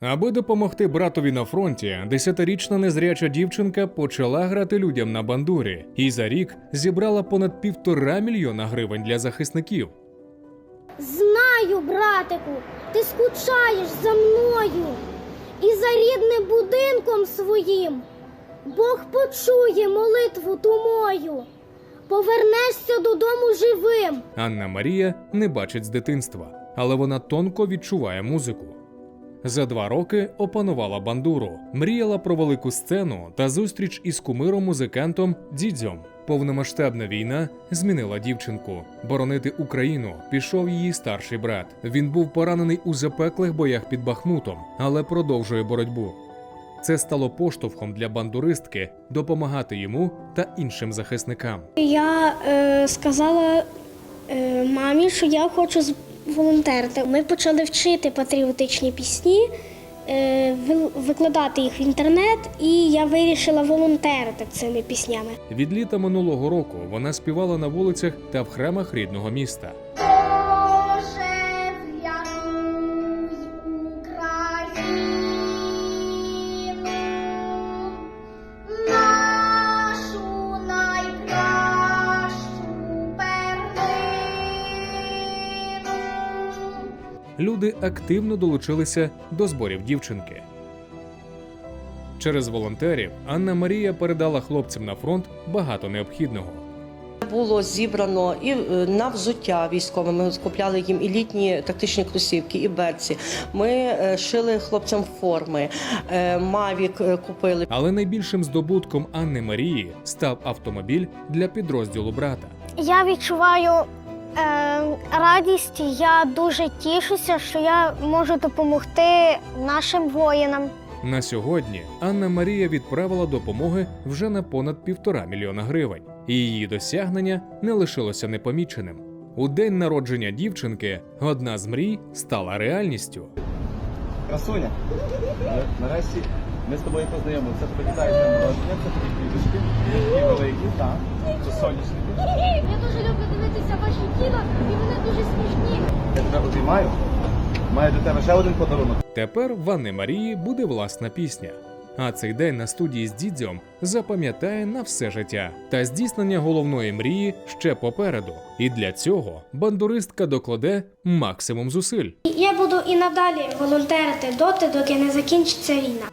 Аби допомогти братові на фронті, десятирічна незряча дівчинка почала грати людям на бандурі і за рік зібрала понад півтора мільйона гривень для захисників. Знаю, братику, ти скучаєш за мною і за рідним будинком своїм. Бог почує молитву ту мою. Повернешся додому живим. Анна Марія не бачить з дитинства, але вона тонко відчуває музику. За два роки опанувала бандуру, мріяла про велику сцену та зустріч із кумиром-музикантом Дідзьом. Повномасштабна війна змінила дівчинку. Боронити Україну пішов її старший брат. Він був поранений у запеклих боях під Бахмутом, але продовжує боротьбу. Це стало поштовхом для бандуристки допомагати йому та іншим захисникам. Я е, сказала е, мамі, що я хочу волонтерити. Ми почали вчити патріотичні пісні, е, викладати їх в інтернет, і я вирішила волонтерити цими піснями. Від літа минулого року вона співала на вулицях та в храмах рідного міста. Люди активно долучилися до зборів дівчинки. Через волонтерів Анна Марія передала хлопцям на фронт багато необхідного. Було зібрано і е, на взуття військове. Ми скупляли їм і літні тактичні кросівки, і берці. Ми е, шили хлопцям форми, е, мавік купили. Але найбільшим здобутком Анни Марії став автомобіль для підрозділу брата. Я відчуваю радість. Я дуже тішуся, що я можу допомогти нашим воїнам. На сьогодні Анна Марія відправила допомоги вже на понад півтора мільйона гривень, і її досягнення не лишилося непоміченим. У день народження дівчинки одна з мрій стала реальністю. Красуня, на- нарешті ми з тобою познайомилися. Це тобі з народження, це тобі квіточки, такі великі, так, це соняшники. Я дуже люблю дивитися ваші кіно, і вони дуже смішні. Я тебе обіймаю. Маю до тебе ще один подарунок. Тепер в Анни Марії буде власна пісня. А цей день на студії з дідзьом запам'ятає на все життя. Та здійснення головної мрії ще попереду. І для цього бандуристка докладе максимум зусиль. Я буду і надалі волонтерити доти, доки не закінчиться війна.